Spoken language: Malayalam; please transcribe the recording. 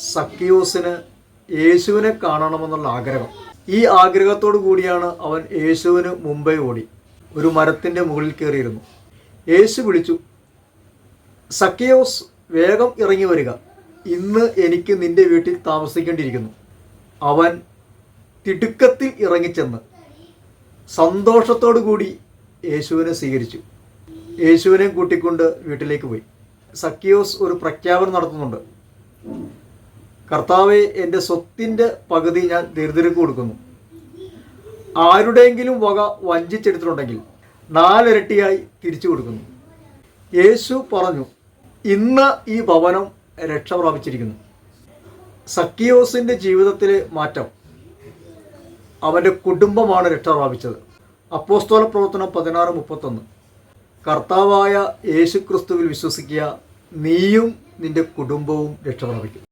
സക്കിയോസിന് യേശുവിനെ കാണണമെന്നുള്ള ആഗ്രഹം. ഈ ആഗ്രഹത്തോടു കൂടിയാണ് അവൻ യേശുവിന് മുമ്പേ ഓടി. ഒരു മരത്തിന്റെ മുകളിൽ കയറിയിരുന്നു. യേശു വിളിച്ചു സക്കിയോസ് വേഗം ഇറങ്ങി വരിക. ഇന്ന് എനിക്ക് നിന്റെ വീട്ടിൽ താമസിക്കേണ്ടിയിരിക്കുന്നു. അവൻ തിടുക്കത്തിൽ ഇറങ്ങിച്ചെന്ന് സന്തോഷത്തോടു കൂടി യേശുവിനെ സ്വീകരിച്ചു. യേശുവിനെ കൂട്ടിക്കൊണ്ട് വീട്ടിലേക്ക് പോയി. സക്കിയോസ് ഒരു പ്രഖ്യാപനം നടത്തുന്നുണ്ട്. കർത്താവെ എന്റെ സ്വത്തിന്റെ പകുതി ഞാൻ ദരിദ്രർക്ക് കൊടുക്കുന്നു. ആരുടെയെങ്കിലും വക വഞ്ചിച്ചെടുത്തിട്ടുണ്ടെങ്കിൽ നാലിരട്ടിയായി തിരിച്ചു കൊടുക്കുന്നു. യേശു പറഞ്ഞു ഇന്ന് ഈ ഭവനം രക്ഷ പ്രാപിച്ചിരിക്കുന്നു. സക്കിയോസിന്റെ ജീവിതത്തിലെ മാറ്റം. അവന്റെ കുടുംബമാണ് രക്ഷ പ്രാപിച്ചത്. അപ്പോസ്തോല പ്രവർത്തനം പതിനാറ് മുപ്പത്തൊന്ന്. കർത്താവായ യേശുക്രിസ്തുവിൽ വിശ്വസിക്കുക നീയും നിന്റെ കുടുംബവും രക്ഷ പ്രാപിക്കും.